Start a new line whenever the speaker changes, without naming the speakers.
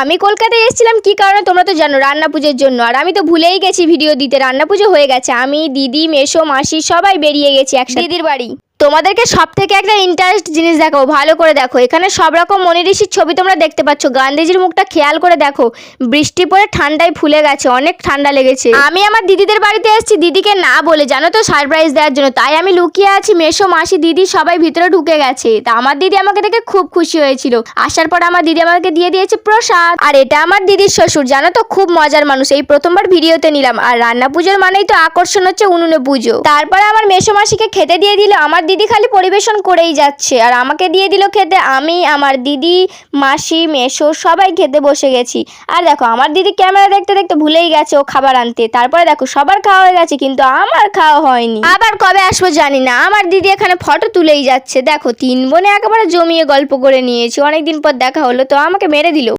আমি কলকাতায় এসেছিলাম, কি কারণে? তোমরা তো জানো রান্না পুজোর জন্য। আর আমি তো ভুলেই গেছি ভিডিও দিতে। রান্না পুজো হয়ে গেছে। আমি, দিদি মেশো মাসি সবাই বেরিয়ে গেছি এক দিদির বাড়ি। তোমাদেরকে সব থেকে একটা ইন্টারেস্ট জিনিস দেখো ভালো করে দেখো। এখানে সব রকম মনি ঋষির ছবি তোমরা দেখতে পাচ্ছ। গান্ধীজির মুখটা খেয়াল করে দেখো, বৃষ্টি পড়ে ঠান্ডায় ফুলে গেছে, অনেক ঠান্ডা লেগেছে। আমি আমার দিদিদের বাড়িতে এসেছি, দিদিকে না বলে, জানো তো সারপ্রাইজ দেওয়ার জন্য। তাই আমি লুকিয়ে আছি মেশো মাসি, দিদি সবাই ভিতরে ঢুকে গেছে। তা আমার দিদি আমাকে দেখে খুব খুশি হয়েছিল। আসার পর আমার দিদি আমাকে দিয়ে দিয়েছে প্রসাদ। আর এটা আমার দিদির শ্বশুর, জানো তো, খুব মজার মানুষ। এই প্রথমবার ভিডিওতে নিলাম। আর রান্না পুজোর মানেই তো আকর্ষণ হচ্ছে উনুনে পুজো। তারপরে আমার মেশো মাসিকে খেতে দিয়ে দিল, আমার দিদি খালি পরিবেশন করেই যাচ্ছে। আর আমাকে দিয়ে দিল খেতে, আমি, আমার দিদি, মাসি, মেশো, সবাই খেতে বসে গেছি। আর দেখো, আমার দিদি ক্যামেরা দেখতে দেখতে ভুলেই গেছে ও খাবার আনতে। তারপরে দেখো, সবার খাওয়া হয়ে গেছে, কিন্তু আমার খাওয়া হয়নি। আবার কবে আসব জানি না। আমার দিদি এখানে ফটো তুলেই যাচ্ছে। দেখো, তিন বোনে একেবারে জমিয়ে গল্প করে নিয়েছি। অনেকদিন পর দেখা হলো, তো আমাকে মেরে দিল।